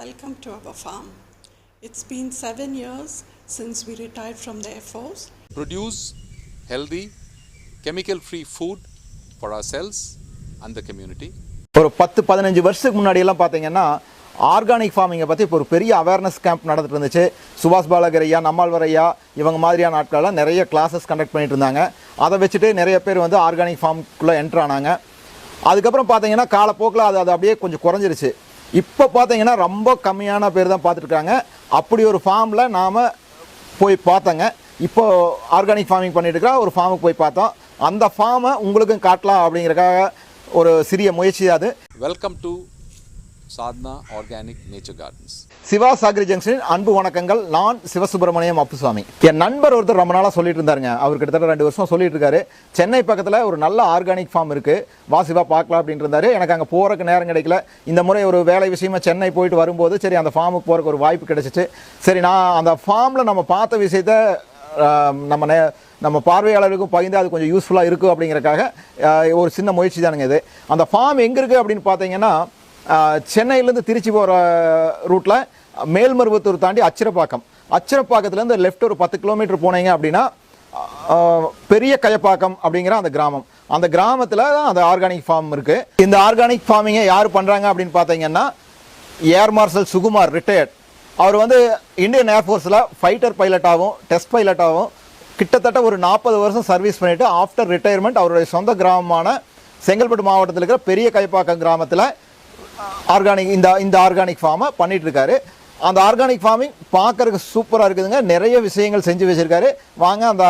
Welcome to our farm. It's been seven years since we retired from the Air Force. produce healthy, chemical free food for ourselves and the community. ஒரு பத்து பதினஞ்சு வருஷத்துக்கு முன்னாடி எல்லாம் பார்த்தீங்கன்னா organic ஃபார்மிங்கை பற்றி இப்போ ஒரு பெரிய அவேர்னஸ் கேம்ப் நடந்துட்டு இருந்துச்சு சுபாஷ் பாலகர் ஐயா நம்மாழ்வார் ஐயா இவங்க மாதிரியான ஆட்களெல்லாம் நிறைய கிளாஸஸ் கண்டக்ட் பண்ணிட்டு இருந்தாங்க அதை வச்சுட்டு நிறைய பேர் வந்து ஆர்கானிக் ஃபார்முக்குள்ளே என்ட்ரு ஆனாங்க அதுக்கப்புறம் பார்த்தீங்கன்னா காலப்போக்கில் அது அது அப்படியே கொஞ்சம் குறைஞ்சிருச்சு இப்போ பார்த்தீங்கன்னா ரொம்ப கம்மியான பேர் தான் பார்த்துட்ருக்காங்க அப்படி ஒரு ஃபார்மில் நாம் போய் பார்த்தோங்க. இப்போ ஆர்கானிக் ஃபார்மிங் பண்ணிட்டு இருக்கிற ஒரு ஃபார்முக்கு போய் பார்த்தோம். அந்த ஃபார்மை உங்களுக்கும் காட்டலாம் அப்படிங்கிறக்காக ஒரு சிறிய முயற்சி அது. Welcome to Sadhana organic nature gardens. Siva Sagari ஜங்ஷனின் அன்பு வணக்கங்கள். நான் சிவசுப்பிரமணியம் அப்புசாமி. என் நண்பர் ஒருத்தர் ரொம்ப நாளாக சொல்லிட்டு இருந்தாருங்க அவர் கிட்டத்தட்ட ரெண்டு வருஷம் சொல்லிட்டு இருக்காரு சென்னை பக்கத்தில் ஒரு நல்ல ஆர்கானிக் ஃபார்ம் இருக்கு. வா சிவா பார்க்கலாம் அப்படின்னு இருந்தாரு. எனக்கு அங்கே போகிறக்கு நேரம் கிடைக்கல. இந்த முறை ஒரு வேலை விஷயமா சென்னை போயிட்டு வரும்போது சரி அந்த ஃபார்முக்கு போறதுக்கு ஒரு வாய்ப்பு கிடைச்சிச்சு. சரி நான் அந்த ஃபார்மில் நம்ம பார்த்த விஷயத்த நம்ம நே- நம்ம பார்வையாளருக்கும் பகிர்ந்து அது கொஞ்சம் யூஸ்ஃபுல்லாக இருக்கும் அப்படிங்கிறக்காக ஒரு சின்ன முயற்சி தானுங்க இது. அந்த ஃபார்ம் எங்கே இருக்குது அப்படின்னு பார்த்தீங்கன்னா சென்னையிலேருந்து திருச்சி போகிற ரூட்டில் மேல்மருவத்தூர் தாண்டி அச்சிரப்பாக்கம். அச்சிரப்பாக்கத்துலேருந்து லெஃப்ட் ஒரு பத்து கிலோமீட்டர் போனீங்க அப்படின்னா பெரிய கயப்பாக்கம் அப்படிங்கிற அந்த கிராமம். அந்த கிராமத்தில் தான் அந்த ஆர்கானிக் ஃபார்ம் இருக்குது இந்த ஆர்கானிக் ஃபார்மிங்கை யார் பண்ணுறாங்க அப்படின்னு பார்த்தீங்கன்னா ஏர் மார்ஷல் சுகுமார் ரிட்டையர்ட் அவர் வந்து இந்தியன் ஏர்ஃபோர்ஸில் ஃபைட்டர் பைலட்டாகவும் டெஸ்ட் பைலட்டாகவும் கிட்டத்தட்ட ஒரு நாற்பது வருஷம் சர்வீஸ் பண்ணிவிட்டு ஆஃப்டர் ரிட்டையர்மெண்ட் அவருடைய சொந்த கிராமமான செங்கல்பட்டு மாவட்டத்தில் இருக்கிற பெரிய கைப்பாக்கம் கிராமத்தில் ஆர்கானிக் இந்த இந்த ஆர்கானிக் ஃபார்மை பண்ணிகிட்ருக்காரு அந்த ஆர்கானிக் ஃபார்மிங் பார்க்கறதுக்கு சூப்பராக இருக்குதுங்க. நிறைய விஷயங்கள் செஞ்சு வச்சுருக்காரு. வாங்க அந்த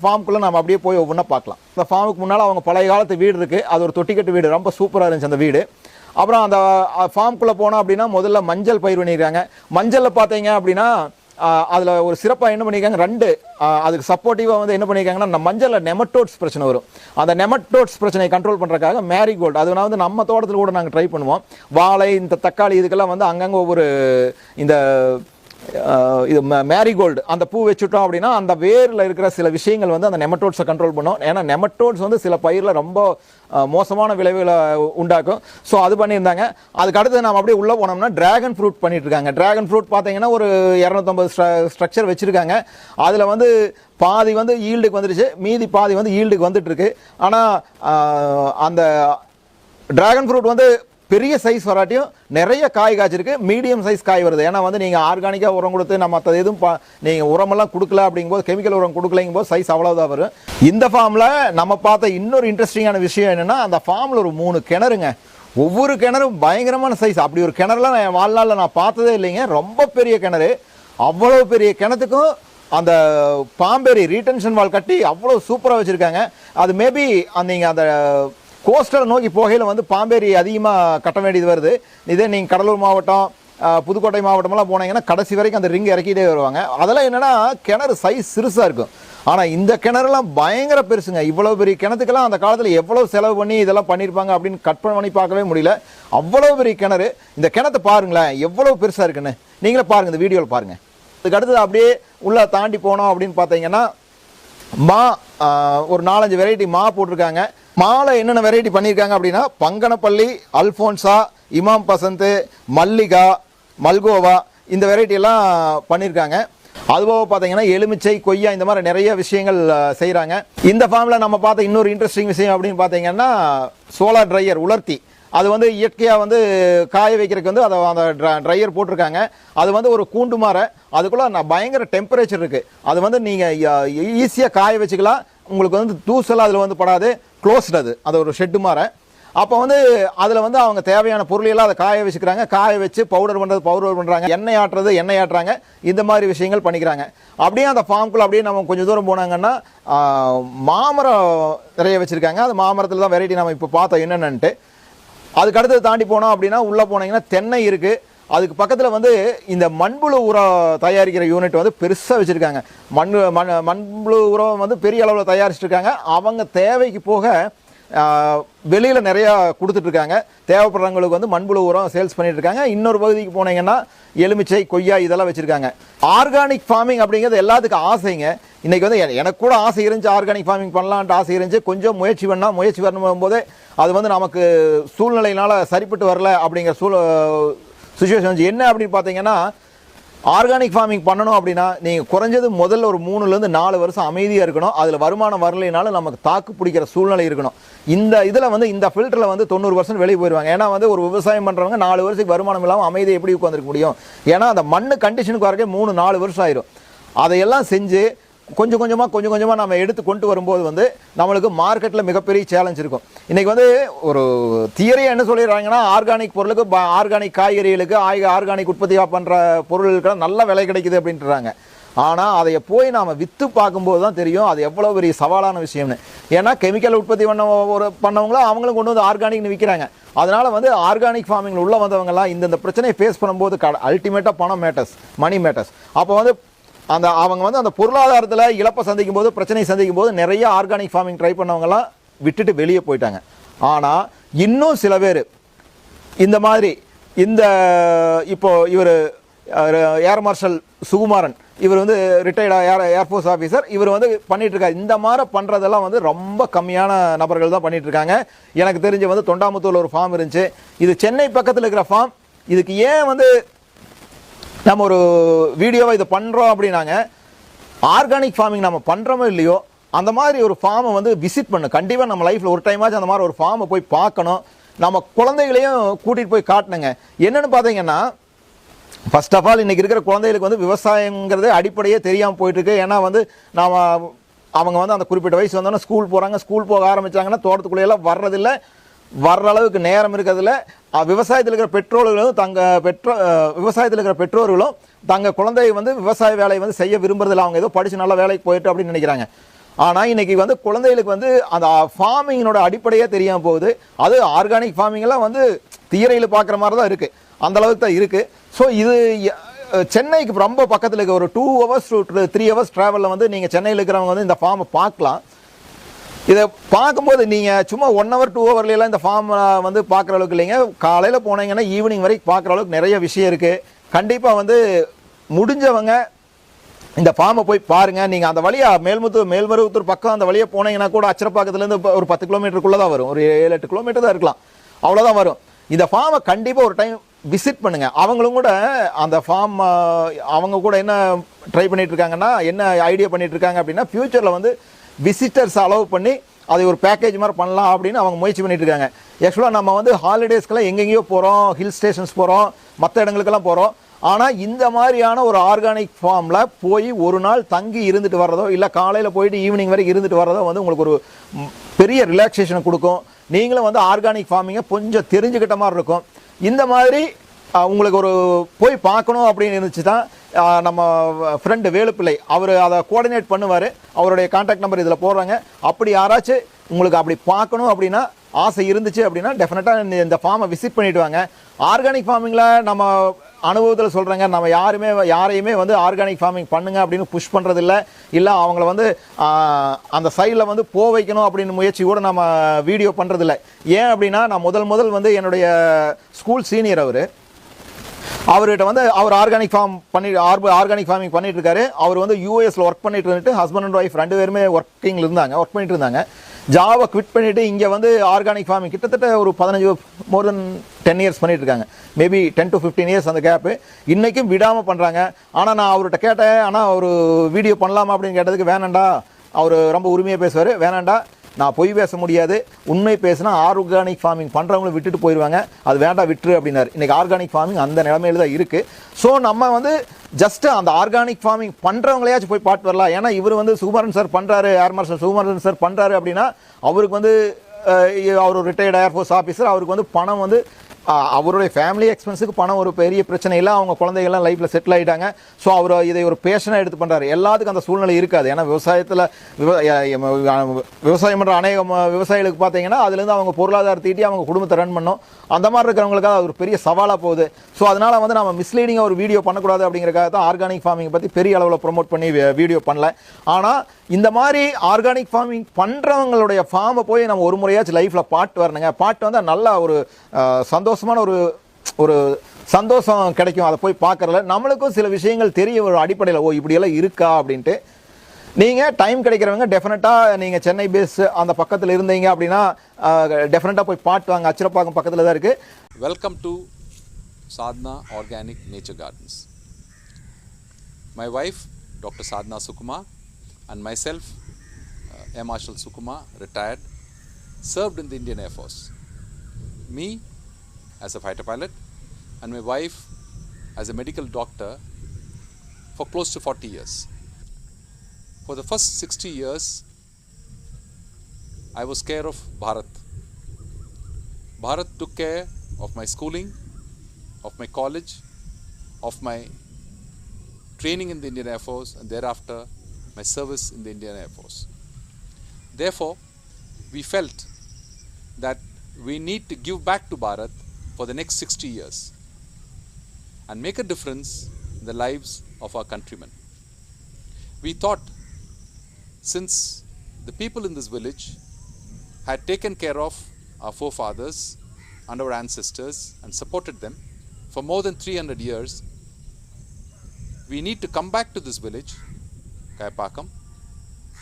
ஃபார்முக்குள்ளே நம்ம அப்படியே போய் ஒவ்வொன்றா பார்க்கலாம். இந்த ஃபார்முக்கு முன்னால் அவங்க பழைய காலத்து வீடு இருக்குது அது ஒரு தொட்டிக்கட்டு வீடு. ரொம்ப சூப்பராக இருந்துச்சு அந்த வீடு. அப்புறம் அந்த ஃபார்முக்குள்ளே போனோம் அப்படின்னா முதல்ல மஞ்சள் பயிர் பண்ணியிருக்காங்க. மஞ்சளில் பார்த்தீங்க அப்படின்னா அதில் ஒரு சிறப்பாக என்ன பண்ணியிருக்காங்க ரெண்டு அதுக்கு சப்போர்ட்டிவாக வந்து என்ன பண்ணியிருக்காங்கன்னா நம்ம மஞ்சளில் நெமட்டோட்ஸ் பிரச்சனை வரும். அந்த நெமட்டோட்ஸ் பிரச்சனையை கண்ட்ரோல் பண்ணுறதுக்காக மேரிகோல்டு அது வந்து நம்ம தோட்டத்தில் கூட நாங்கள் ட்ரை பண்ணுவோம். வாழை இந்த தக்காளி இதுக்கெல்லாம் வந்து அங்கங்கே ஒவ்வொரு இந்த இது மேரிகோல்டு அந்த பூ வச்சுட்டோம் அப்படின்னா அந்த வேரில் இருக்கிற சில விஷயங்கள் வந்து அந்த நெமட்டோட்ஸை கண்ட்ரோல் பண்ணும். ஏன்னா நெமட்டோட்ஸ் வந்து சில பயிரில் ரொம்ப மோசமான விளைவுகளை உண்டாக்கும். ஸோ அது பண்ணியிருந்தாங்க. அதுக்கு அடுத்து நம்ம அப்படியே உள்ளே போனோம்னா டிராகன் ஃப்ரூட் பண்ணிட்டு இருக்காங்க டிராகன் ஃப்ரூட் பார்த்தீங்கன்னா ஒரு இரநூத்தம்பது ஸ்ட்ரக்சர் வச்சுருக்காங்க. அதில் வந்து பாதி வந்து ஈல்டுக்கு வந்துடுச்சு மீதி பாதி வந்து ஈல்டுக்கு வந்துட்டுருக்கு. ஆனால் அந்த ட்ராகன் ஃப்ரூட் வந்து பெரிய சைஸ் வராட்டியும் நிறைய காய் காய்ச்சிருக்கு. மீடியம் சைஸ் காய் வருது. ஏன்னா வந்து நீங்கள் ஆர்கானிக்காக உரம் கொடுத்து நம்ம மற்ற எதுவும் பா நீங்கள் உரமெல்லாம் கொடுக்கல அப்படிங்கும்போது கெமிக்கல் உரம் கொடுக்கலைங்கும் போது சைஸ் அவ்வளோதான் வரும். இந்த ஃபார்மில் நம்ம பார்த்த இன்னொரு இன்ட்ரெஸ்டிங்கான விஷயம் என்னென்னா அந்த ஃபார்மில் ஒரு மூணு கிணறுங்க. ஒவ்வொரு கிணறும் பயங்கரமான சைஸ் அப்படி ஒரு கிணறுலாம் நான் என் வாழ்நாளில் நான் பார்த்ததே இல்லைங்க. ரொம்ப பெரிய கிணறு. அவ்வளோ பெரிய கிணத்துக்கும் அந்த பாம்பேரி ரீடென்ஷன் வால் கட்டி அவ்வளோ சூப்பராக வச்சுருக்காங்க. அது மேபி அந்த நீங்கள் அந்த கோஸ்டலை நோக்கி போகையில் வந்து பாம்பேரி அதிகமாக கட்ட வேண்டியது வருது. இதே நீங்கள் கடலூர் மாவட்டம் புதுக்கோட்டை மாவட்டமெல்லாம் போனீங்கன்னா கடைசி வரைக்கும் அந்த ரிங் இறக்கிட்டே வருவாங்க. அதெல்லாம் என்னென்னா கிணறு சைஸ் சிறுசாக இருக்கும். ஆனால் இந்த கிணறுலாம் பயங்கர பெருசுங்க. இவ்வளோ பெரிய கிணத்துக்கெல்லாம் அந்த காலத்தில் எவ்வளோ செலவு பண்ணி இதெல்லாம் பண்ணியிருப்பாங்க அப்படின்னு கற்பனை பண்ணி பார்க்கவே முடியல. அவ்வளோ பெரிய கிணறு. இந்த கிணத்தை பாருங்களேன் எவ்வளோ பெருசாக இருக்குன்னு. நீங்களே பாருங்கள் இந்த வீடியோவில் பாருங்கள் அதுக்கு அடுத்தது அப்படியே உள்ளே தாண்டி போனோம் அப்படின்னு பார்த்தீங்கன்னா மா ஒரு நாலஞ்சு வெரைட்டி மா போட்டிருக்காங்க. மாலை என்னென்ன வெரைட்டி பண்ணியிருக்காங்க அப்படின்னா பங்கனப்பள்ளி அல்ஃபோன்சா இமாம் பசந்த் மல்லிகா மல்கோவா இந்த வெரைட்டி எல்லாம் பண்ணியிருக்காங்க. அதுபோக பார்த்தீங்கன்னா எலுமிச்சை கொய்யா இந்த மாதிரி நிறைய விஷயங்கள் செய்கிறாங்க இந்த ஃபார்மில் நம்ம பார்த்த இன்னொரு இன்ட்ரெஸ்டிங் விஷயம் அப்படின்னு பார்த்தீங்கன்னா சோலார் ட்ரையர் உலர்த்தி. அது வந்து இயற்கையாக வந்து காய வைக்கிறதுக்கு வந்து அதை அந்த ட்ரையர் போட்டிருக்காங்க. அது வந்து ஒரு கூண்டு மாற அதுக்குள்ளே நான் பயங்கர டெம்பரேச்சர் இருக்குது அது வந்து நீங்கள் ஈஸியாக காய வச்சுக்கலாம். உங்களுக்கு வந்து தூசல் அதில் வந்து படாது. க்ளோஸ்டு அது. அது ஒரு ஷெட்டு மாற. அப்போ வந்து அதில் வந்து அவங்க தேவையான பொருளையெல்லாம் அதை காய வச்சுக்கிறாங்க. காய வச்சு பவுடர் பண்ணுறது பவுடர் பண்ணுறாங்க எண்ணெய் ஆட்டுறது எண்ணெய் ஆட்டுறாங்க. இந்த மாதிரி விஷயங்கள் பண்ணிக்கிறாங்க. அப்படியே அந்த ஃபார்ம்குள்ளே அப்படியே நம்ம கொஞ்சம் தூரம் போனாங்கன்னா மாமரம் நிறைய வச்சுருக்காங்க. அந்த மாமரத்தில் தான் வெரைட்டி நம்ம இப்போ பார்த்தோம் என்னென்னன்ட்டு. அதுக்கு அடுத்தது தாண்டி போனோம் அப்படின்னா உள்ளே போனீங்கன்னா தென்னை இருக்குது அதுக்கு பக்கத்தில் வந்து இந்த மண்புழு உரம் தயாரிக்கிற யூனிட் வந்து பெருசாக வச்சுருக்காங்க. மண் மண் மண்புழு உரம் வந்து பெரிய அளவில் தயாரிச்சிட்டுருக்காங்க அவங்க தேவைக்கு போக வெளியில் நிறையா கொடுத்துட்ருக்காங்க. தேவைப்படுறவங்களுக்கு வந்து மண்புழு உரம் சேல்ஸ் பண்ணிட்டு இருக்காங்க இன்னொரு பகுதிக்கு போனீங்கன்னா எலுமிச்சை கொய்யா இதெல்லாம் வச்சுருக்காங்க. ஆர்கானிக் ஃபார்மிங் அப்படிங்கிறது எல்லாத்துக்கும் ஆசைங்க. இன்றைக்கி வந்து எனக்கு கூட ஆசை இருந்துச்சு ஆர்கானிக் ஃபார்மிங் பண்ணலான்ட்டு ஆசை இருந்துச்சு. கொஞ்சம் முயற்சி பண்ணால் முயற்சி வரணும் போதே அது வந்து நமக்கு சூழ்நிலையினால் சரிப்பட்டு வரல அப்படிங்கிற சூழ் சுச்சுவேஷன் வந்து என்ன அப்படின்னு பார்த்தீங்கன்னா ஆர்கானிக் ஃபார்மிங் பண்ணணும் அப்படின்னா நீங்கள் குறைஞ்சது முதல்ல ஒரு மூணுலேருந்து நாலு வருஷம் அமைதியாக இருக்கணும். அதில் வருமானம் வரலைனாலும் நமக்கு தாக்கு பிடிக்கிற சூழ்நிலை இருக்கணும். இந்த இதில் வந்து இந்த ஃபில்டரில் வந்து தொண்ணூறு பர்சன்ட் வெளியே போயிடுவாங்க ஏன்னா வந்து ஒரு விவசாயம் பண்ணுறவங்க நாலு வருஷத்துக்கு வருமானம் இல்லாமல் அமைதியை எப்படி உட்காந்துருக்க முடியும்? ஏன்னா அந்த மண் கண்டிஷனுக்கு வரக்கே மூணு நாலு வருஷம் ஆயிரும். அதையெல்லாம் செஞ்சு கொஞ்சம் கொஞ்சமாக கொஞ்சம் கொஞ்சமாக நம்ம எடுத்து கொண்டு வரும்போது வந்து நம்மளுக்கு மார்க்கெட்டில் மிகப்பெரிய சேலஞ்ச் இருக்கும். இன்றைக்கி வந்து ஒரு தியரியாக என்ன சொல்லிடுறாங்கன்னா ஆர்கானிக் பொருளுக்கு ஆர்கானிக் காய்கறிகளுக்கு ஆய் ஆர்கானிக் உற்பத்தியாக பண்ணுற பொருளுக்கெல்லாம் நல்ல விலை கிடைக்குது அப்படின்றாங்க. ஆனால் அதை போய் நாம் விற்று பார்க்கும்போது தான் தெரியும் அது எவ்வளோ பெரிய சவாலான விஷயம்னு. ஏன்னா கெமிக்கல் உற்பத்தி பண்ண ஒரு பண்ணவங்களும் அவங்களும் கொண்டு வந்து ஆர்கானிக்னு விற்கிறாங்க அதனால் வந்து ஆர்கானிக் ஃபார்மிங்கில் உள்ள வந்தவங்கலாம் இந்தந்த பிரச்சனையை ஃபேஸ் பண்ணும்போது க அல்டிமேட்டாக பணம் மேட்டர்ஸ் மணி மேட்டர்ஸ் அப்போ வந்து அந்த அவங்க வந்து அந்த பொருளாதாரத்தில் இழப்பை சந்திக்கும் போது பிரச்சனை சந்திக்கும் போது நிறைய ஆர்கானிக் ஃபார்மிங் ட்ரை பண்ணவங்கலாம் விட்டுட்டு வெளியே போயிட்டாங்க. ஆனால் இன்னும் சில பேர் இந்த மாதிரி இந்த இப்போ இவர் ஏர் மார்ஷல் சுகுமாரன் இவர் வந்து ரிட்டையர்டா ஏர் ஏர்ஃபோர்ஸ் ஆஃபீஸர் இவர் வந்து பண்ணிகிட்ருக்காரு இந்த மாதிரி பண்ணுறதெல்லாம் வந்து ரொம்ப கம்மியான நபர்கள் தான் பண்ணிகிட்ருக்காங்க இருக்காங்க எனக்கு தெரிஞ்சு வந்து தொண்டாமுத்தூரில் ஒரு ஃபார்ம் இருந்துச்சு. இது சென்னை பக்கத்தில் இருக்கிற ஃபார்ம் இதுக்கு ஏன் வந்து நம்ம ஒரு வீடியோவை இதை பண்ணுறோம் அப்படின்னாங்க. ஆர்கானிக் ஃபார்மிங் நம்ம பண்ணுறோமோ இல்லையோ அந்த மாதிரி ஒரு ஃபார்மை வந்து விசிட் பண்ணு. கண்டிப்பாக நம்ம லைஃப்பில் ஒரு டைமாச்சும் அந்த மாதிரி ஒரு ஃபார்மை போய் பார்க்கணும். நம்ம குழந்தைகளையும் கூட்டிகிட்டு போய் காட்டணுங்க என்னென்னு பார்த்தீங்கன்னா ஃபர்ஸ்ட் ஆஃப் ஆல் இன்றைக்கி இருக்கிற குழந்தைகளுக்கு வந்து விவசாயங்கிறது அடிப்படையே தெரியாமல் போயிட்டுருக்கு. ஏன்னா வந்து நாம் அவங்க வந்து அந்த குறிப்பிட்ட வயசு வந்தோன்னா ஸ்கூல் போகிறாங்க ஸ்கூல் போக ஆரம்பிச்சாங்கன்னா தோட்டத்துக்குள்ளேயெல்லாம் வர்றதில்ல. வர்ற அளவுக்கு நேரம் இருக்கிறதுல விவசாயத்தில் இருக்கிற பெற்றோர்களும் தங்க பெற்றோ விவசாயத்தில் இருக்கிற பெற்றோர்களும் தங்க குழந்தை வந்து விவசாய வேலையை வந்து செய்ய விரும்புறதில்ல. அவங்க ஏதோ படித்து நல்ல வேலைக்கு போயிட்டு அப்படின்னு நினைக்கிறாங்க. ஆனால் இன்றைக்கி வந்து குழந்தைகளுக்கு வந்து அந்த ஃபார்மிங்கினோட அடிப்படையே தெரியாமல் போகுது. அது ஆர்கானிக் ஃபார்மிங்கெல்லாம் வந்து தீரையில் பார்க்குற மாதிரி தான் இருக்குது அந்தளவுக்கு தான் இருக்குது ஸோ இது சென்னைக்கு ரொம்ப பக்கத்தில் இருக்க ஒரு two hours to three hours ட்ராவலில் வந்து நீங்கள் சென்னையில் இருக்கிறவங்க வந்து இந்த ஃபார்மை பார்க்கலாம். இதை பார்க்கும்போது நீங்கள் சும்மா ஒன் ஹவர் டூ ஹவர்லாம் இந்த ஃபார்ம் வந்து பார்க்குற அளவுக்கு இல்லைங்க. காலையில் போனீங்கன்னா ஈவினிங் வரைக்கும் பார்க்குற அளவுக்கு நிறைய விஷயம் இருக்குது கண்டிப்பாக வந்து முடிஞ்சவங்க இந்த ஃபார்மை போய் பாருங்கள் நீங்கள் அந்த வழியாக மேல்முத்தூர் மேல்மருவத்தூர் பக்கம் அந்த வழியாக போனீங்கன்னா கூட அச்சரப்பாக்கத்துலேருந்து ஒரு பத்து கிலோமீட்டருக்குள்ளே தான் வரும். ஒரு ஏழு எட்டு கிலோமீட்டர் தான் இருக்கலாம். அவ்வளோதான் வரும். இந்த ஃபார்மை கண்டிப்பாக ஒரு டைம் விசிட் பண்ணுங்கள் அவங்களும் கூட அந்த ஃபார்ம் அவங்க கூட என்ன ட்ரை பண்ணிட்டு இருக்காங்கன்னா என்ன ஐடியா பண்ணிட்டு இருக்காங்க அப்படின்னா ஃபியூச்சரில் வந்து விசிட்டர்ஸ் அலோவ் பண்ணி அதை ஒரு பேக்கேஜ் மாதிரி பண்ணலாம் அப்படின்னு அவங்க முயற்சி பண்ணிட்டு இருக்காங்க. ஆக்சுவலாக நம்ம வந்து ஹாலிடேஸ்க்கெல்லாம் எங்கெங்கேயோ போகிறோம் ஹில் ஸ்டேஷன்ஸ் போகிறோம் மற்ற இடங்களுக்கெல்லாம் போகிறோம் ஆனால் இந்த மாதிரியான ஒரு ஆர்கானிக் ஃபார்மில் போய் ஒரு நாள் தங்கி இருந்துட்டு வர்றதோ இல்லை காலையில் போயிட்டு ஈவினிங் வரைக்கும் இருந்துட்டு வர்றதோ வந்து உங்களுக்கு ஒரு பெரிய ரிலாக்ஸேஷன் கொடுக்கும். நீங்களும் வந்து ஆர்கானிக் ஃபார்மிங்கை கொஞ்சம் தெரிஞ்சுக்கிட்ட மாதிரி இருக்கும். இந்த மாதிரி உங்களுக்கு ஒரு போய் பார்க்கணும் அப்படின்னு இருந்துச்சு தான் நம்ம ஃப்ரெண்டு வேலுப்பிள்ளை. அவர் அதை கோஆர்டினேட் பண்ணுவார். அவருடைய கான்டாக்ட் நம்பர் இதில் போடுறாங்க. அப்படி யாராச்சும் உங்களுக்கு அப்படி பார்க்கணும் அப்படின்னா ஆசை இருந்துச்சு அப்படின்னா டெஃபினட்டாக இந்த ஃபார்மை விசிட் பண்ணிட்டு வாங்க ஆர்கானிக் ஃபார்மிங்கில் நம்ம அனுபவத்தில் சொல்கிறேங்க நம்ம யாருமே யாரையுமே வந்து ஆர்கானிக் ஃபார்மிங் பண்ணுங்க அப்படின்னு புஷ் பண்ணுறதில்ல இல்லை அவங்கள வந்து அந்த சைடில் வந்து போ வைக்கணும் அப்படின்னு முயற்சி கூட நம்ம வீடியோ பண்ணுறதில்ல ஏன் அப்படின்னா நான் முதல் முதல் வந்து என்னுடைய ஸ்கூல் சீனியர் அவர். அவர்கிட்ட வந்து அவர் ஆர்கானிக் ஃபார்ம் பண்ணி ஆர்கானிக் ஃபார்மிங் பண்ணிட்டு இருக்காரு அவர் வந்து யூஎஸ்ல ஒர்க் பண்ணிட்டு இருந்துட்டு ஹஸ்பண்ட் அண்ட் ஒய்ஃப் ரெண்டு பேருமே ஒர்க்கிங்ல இருந்தாங்க ஒர்க் பண்ணிட்டு இருந்தாங்க ஜாவை குவிட் பண்ணிட்டு இங்கே வந்து ஆர்கானிக் ஃபார்மிங் கிட்டத்தட்ட ஒரு பதினஞ்சு மோர் தென் டென் இயர்ஸ் பண்ணிட்டு இருக்காங்க maybe ten to fifteen years அந்த கேப்பு இன்றைக்கும் விடாமல் பண்ணுறாங்க ஆனால் நான் அவர்கிட்ட கேட்டேன் ஆனால் ஒரு வீடியோ பண்ணலாமா? அப்படின்னு கேட்டதுக்கு வேணாண்டா அவர் ரொம்ப உரிமையாக பேசுவார். வேணாண்டா நான் பொய் பேச முடியாது உண்மை பேசினா ஆர்கானிக் ஃபார்மிங் பண்ணுறவங்களும் விட்டுட்டு போயிடுவாங்க அது வேண்டாம் விட்டுரு அப்படின்னாரு. இன்றைக்கி ஆர்கானிக் ஃபார்மிங் அந்த நிலமையில தான் இருக்குது ஸோ நம்ம வந்து ஜஸ்ட்டு அந்த ஆர்கானிக் ஃபார்மிங் பண்ணுறவங்களையாச்சும் போய் பாட்டு வரலாம். ஏன்னா இவர் வந்து சுகுமாரன் சார் பண்ணுறாரு ஏர் மார்ஷல் சுகுமாரன் சார் பண்ணுறாரு அப்படின்னா அவருக்கு வந்து அவர் ஒரு ரிட்டையர்ட் ஏர்ஃபோர்ஸ் ஆஃபீஸர் அவருக்கு வந்து பணம் வந்து அவருடைய ஃபேமிலி எக்ஸ்பென்ஸுக்கு பணம் ஒரு பெரிய பிரச்சனை இல்லை. அவங்க குழந்தைகள்லாம் லைஃப்பில் செட்டில் ஆகிட்டாங்க ஸோ அவர் இதை ஒரு பேஷனாக எடுத்து பண்ணுறாரு எல்லாத்துக்கும் அந்த சூழ்நிலை இருக்காது. ஏன்னா விவசாயத்தில் விவசாயம் பண்ணுற அநேக விவசாயிகளுக்கு பார்த்தீங்கன்னா அதுலேருந்து அவங்க பொருளாதார தீட்டி அவங்க குடும்பத்தை ரன் பண்ணும் அந்த மாதிரி இருக்கிறவங்களுக்காக அது ஒரு பெரிய சவாலாக போகுது. ஸோ அதனால் வந்து நம்ம மிஸ்லீடிங்காக ஒரு வீடியோ பண்ணக்கூடாது அப்படிங்கிறக்காக தான் ஆர்கானிக் ஃபார்மிங் பற்றி பெரிய அளவில் ப்ரொமோட் பண்ணி வீடியோ பண்ணல. ஆனால் இந்த மாதிரி ஆர்கானிக் ஃபார்மிங் பண்ணுறவங்களுடைய ஃபார்மை போய் நம்ம ஒரு முறையாச்சும் லைஃப்பில் பாட்டு வரணுங்க. பாட்டு வந்தால் நல்ல ஒரு சந்தோஷமான ஒரு ஒரு சந்தோஷம் கிடைக்கும். அதை போய் பார்க்கறதுல நம்மளுக்கும் சில விஷயங்கள் தெரிய ஒரு அடிப்படையில். ஓ இப்படியெல்லாம் இருக்கா அப்படின்ட்டு. நீங்கள் டைம் கிடைக்கிறவங்க டெஃபினட்டாக நீங்கள் சென்னை பேஸ் அந்த பக்கத்தில் இருந்தீங்க அப்படின்னா டெஃபினட்டாக போய் பாட்டு வாங்க. அச்சிரப்பாக்கம் பக்கத்தில் தான் இருக்குது welcome to Sadhana organic nature gardens my wife doctor Sadhana Sukumar and myself, uh, Air Marshal Sukuma, retired, served in the Indian Air Force. Me as a fighter pilot, and my wife as a medical doctor for close to 40 years. For the first 60 years, I was care of Bharat. Bharat took care of my schooling, of my college, of my training in the Indian Air Force, and thereafter my service in the Indian Air Force. Therefore, we felt that we need to give back to Bharat for the next 60 years and make a difference in the lives of our countrymen. We thought since the people in this village had taken care of our forefathers and our ancestors and supported them for more than 300 years, we need to come back to this village, Kayapakam,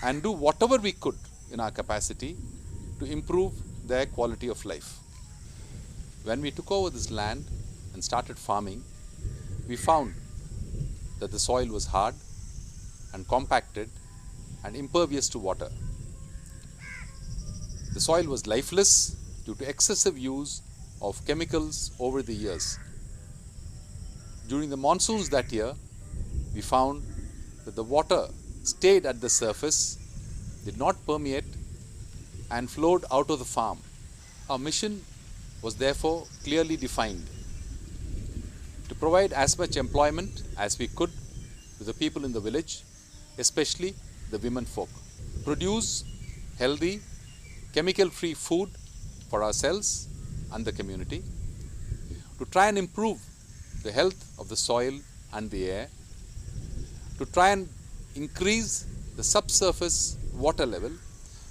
and do whatever we could in our capacity to improve their quality of life. When we took over this land and started farming, we found that the soil was hard and compacted and impervious to water. The soil was lifeless due to excessive use of chemicals over the years. During the monsoons that year, we found that the water stayed at the surface, did not permeate, and flowed out of the farm. Our mission was therefore clearly defined to provide as much employment as we could to the people in the village, especially the women folk. Produce healthy, chemical free food for ourselves and the community. To try and improve the health of the soil and the air. To try and increase the subsurface water level,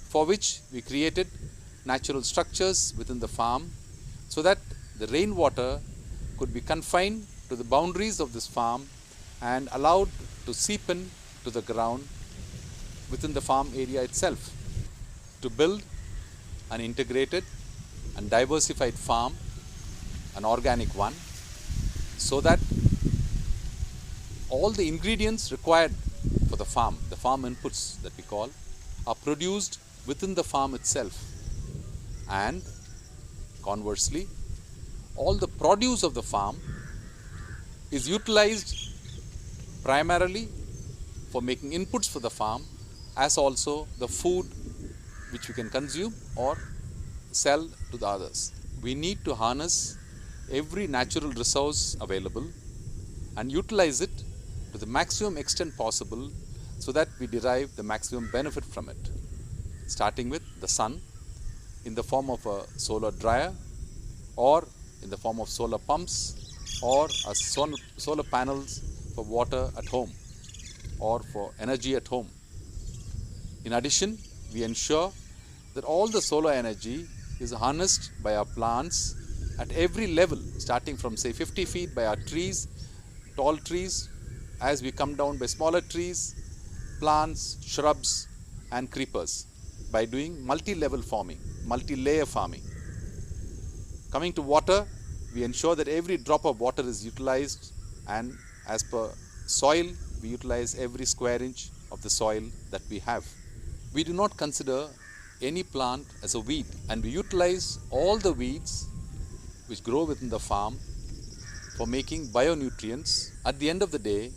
for which we created natural structures within the farm so that the rainwater could be confined to the boundaries of this farm and allowed to seep in to the ground within the farm area itself to build an integrated and diversified farm an organic one so that all the ingredients required for the farm the farm inputs that we call are produced within the farm itself and conversely all the produce of the farm is utilized primarily for making inputs for the farm as also the food which we can consume or sell to the others. We need to harness every natural resource available and utilize it to the maximum extent possible so that we derive the maximum benefit from it. Starting with the sun in the form of a solar dryer or in the form of solar pumps or solar panels for water at home or for energy at home. In addition, we ensure that all the solar energy is harnessed by our plants at every level, starting from say 50 feet by our trees, tall trees, as we come down by smaller trees, plants, shrubs, and creepers by doing multi level farming, multi layer farming. Coming to water, we ensure that every drop of water is utilized, and as per soil, we utilize every square inch of the soil that we have. We do not consider any plant as a weed, and we utilize all the weeds which grow within the farm for making bio nutrients. At the end of the day,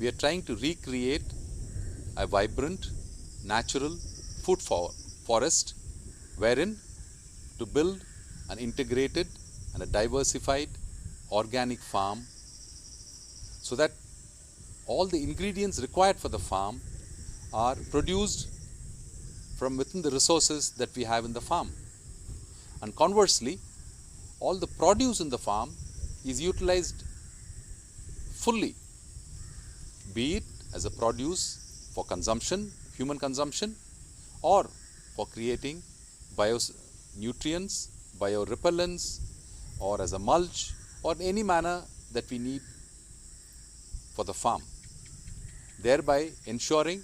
we are trying to recreate a vibrant, natural food for forest wherein to build an integrated and a diversified organic farm so that all the ingredients required for the farm are produced from within the resources that we have in the farm. And conversely, all the produce in the farm is utilized fully, be it as a produce for consumption, human consumption, or for creating bio nutrients, bio-repellents or as a mulch, or any manner that we need for the farm, thereby ensuring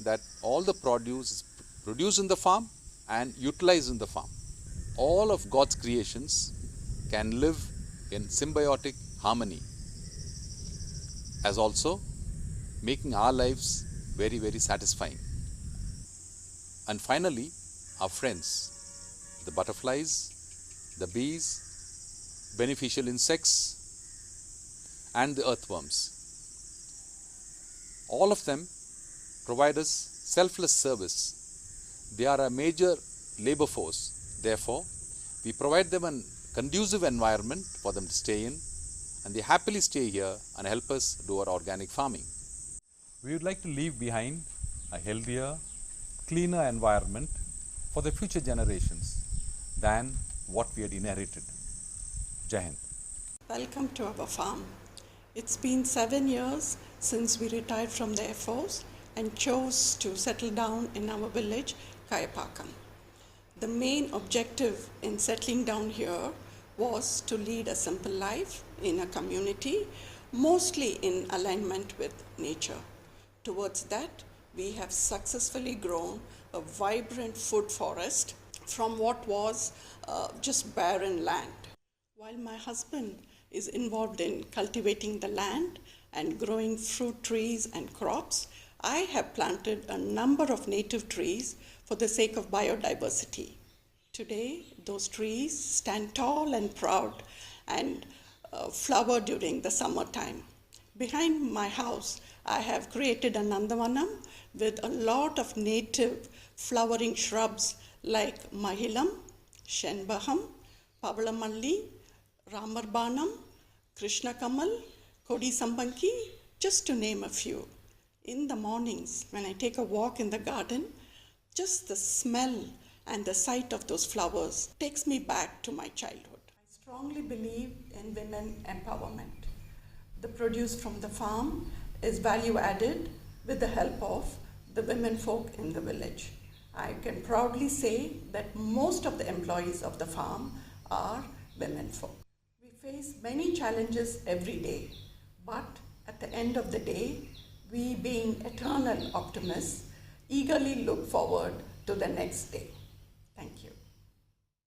that all the produce is produced in the farm and utilized in the farm. All of God's creations can live in symbiotic harmony, as also making our lives very, very satisfying. And finally, our friends, the butterflies, the bees, beneficial insects, and the earthworms. All of them provide us selfless service. They are a major labor force. Therefore, we provide them a conducive environment for them to stay in, and they happily stay here and help us do our organic farming. We would like to leave behind a healthier, cleaner environment for the future generations than what we had inherited. Jai Hind. Welcome to our farm. It's been seven years since we retired from the Air Force and chose to settle down in our village, Kayapakam. The main objective in settling down here was to lead a simple life in a community, mostly in alignment with nature. Towards that, we have successfully grown a vibrant food forest from what was uh, just barren land. While my husband is involved in cultivating the land and growing fruit trees and crops, I have planted a number of native trees for the sake of biodiversity. Today, those trees stand tall and proud and uh, flower during the summertime. Behind my house, I have created a Nandavanam with a lot of native flowering shrubs like Mahilam, Shenbaham, Pavalamalli, Ramarbanam, Krishna Kamal, Kodi Sambanki, just to name a few. In the mornings, when I take a walk in the garden, just the smell and the sight of those flowers takes me back to my childhood. I strongly believe in women empowerment. The produce from the farm is value added with the help of the women folk in the village. I can proudly say that most of the employees of the farm are women folk. We face many challenges every day, but at the end of the day, we being eternal optimists eagerly look forward to the next day.